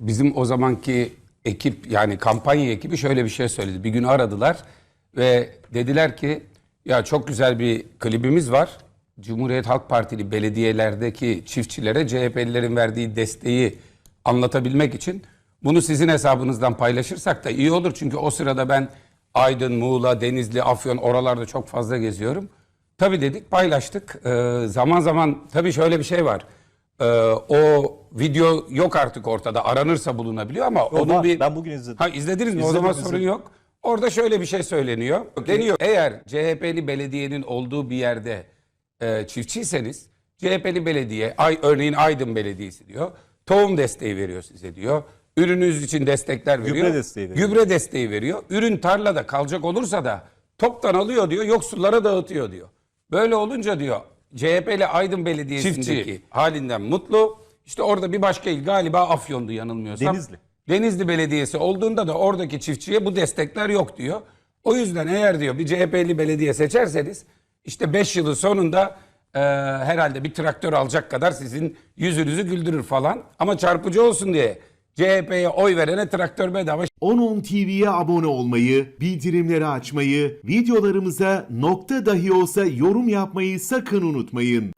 bizim o zamanki ekip yani kampanya ekibi şöyle bir şey söyledi. Bir gün aradılar ve dediler ki ya çok güzel bir klibimiz var. Cumhuriyet Halk Partili belediyelerdeki çiftçilere CHP'lilerin verdiği desteği anlatabilmek için bunu sizin hesabınızdan paylaşırsak da iyi olur. Çünkü o sırada ben Aydın, Muğla, Denizli, Afyon oralarda çok fazla geziyorum. Tabii dedik paylaştık. Ee, zaman zaman tabii şöyle bir şey var. Ee, o video yok artık ortada. Aranırsa bulunabiliyor ama onun var. bir... Ben bugün izledim. Ha izlediniz mi? o İzledim, zaman izledim. sorun yok. Orada şöyle bir şey söyleniyor. Deniyor. Eğer CHP'li belediyenin olduğu bir yerde e, çiftçiyseniz CHP'li belediye, ay, örneğin Aydın Belediyesi diyor. Tohum desteği veriyor size diyor. Ürününüz için destekler veriyor. Gübre desteği veriyor. Gübre desteği veriyor. Ürün tarlada kalacak olursa da toptan alıyor diyor, yoksullara dağıtıyor diyor. Böyle olunca diyor CHP'li Aydın Belediyesi'ndeki Çiftçi. halinden mutlu. İşte orada bir başka il galiba Afyon'du yanılmıyorsam. Denizli. Denizli Belediyesi olduğunda da oradaki çiftçiye bu destekler yok diyor. O yüzden eğer diyor bir CHP'li belediye seçerseniz işte 5 yılın sonunda e, herhalde bir traktör alacak kadar sizin yüzünüzü güldürür falan. Ama çarpıcı olsun diye CHP'ye oy verene traktör bedava 10.10 TV'ye abone olmayı, bildirimleri açmayı, videolarımıza nokta dahi olsa yorum yapmayı sakın unutmayın.